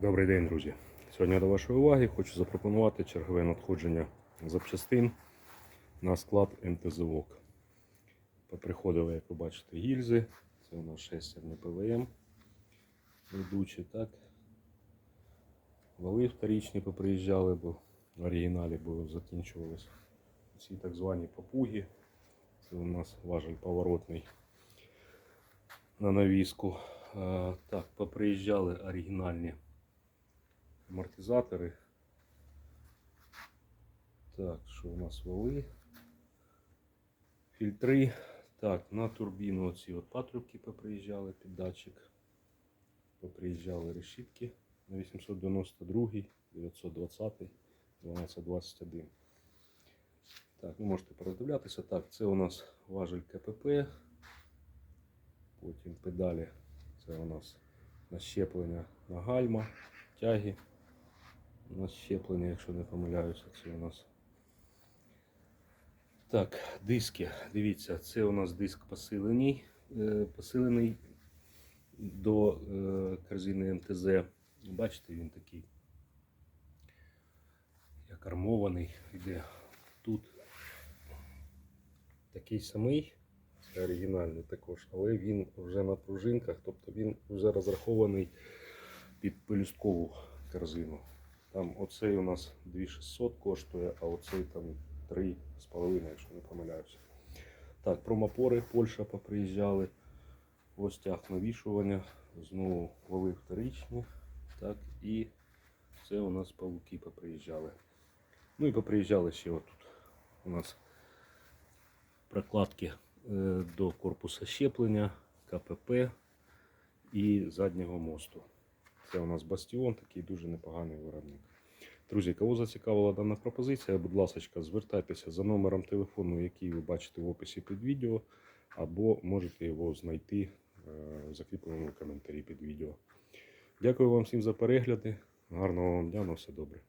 Добрий день, друзі. Сьогодні до вашої уваги хочу запропонувати чергове надходження запчастин на склад МТЗВОК. Поприходили, як ви бачите, гільзи. Це у нас шестерний ПВМ. Ведучі, так. Вали вторічні поприїжджали, бо в оригіналі були закінчувалися. Ці так звані попуги. Це у нас важель поворотний на навіску. Так, поприїжджали оригінальні амортизатори. Так, що у нас вали? Фільтри. Так, на турбіну оці от патрубки поприїжджали під датчик. Поприїжджали решітки на 892, 920, 1221. Так, ви можете передивлятися. Так, це у нас важель КПП. Потім педалі. Це у нас нащеплення на гальма, тяги. У нас щеплення, якщо не помиляюся, це у нас. Так, диски. Дивіться, це у нас диск посилений, е, посилений до е, корзини МТЗ. Бачите, він такий як армований, йде тут. Такий самий, це оригінальний також, але він вже на пружинках, тобто він вже розрахований під пелюсткову корзину. Там оцей у нас 2600 коштує, а оцей там 3,5, якщо не помиляюся. Так, промопори Польща поприїжджали. Ось тяг навішування. Знову вали вторичні. Так, і це у нас павуки поприїжджали. Ну і поприїжджали ще отут. У нас прокладки е, до корпуса щеплення, КПП і заднього мосту. Це у нас бастіон, такий дуже непоганий виробник. Друзі, кого зацікавила дана пропозиція, будь ласка, звертайтеся за номером телефону, який ви бачите в описі під відео, або можете його знайти е, в закріпленому коментарі під відео. Дякую вам всім за перегляди. Гарного вам дня, на все добре.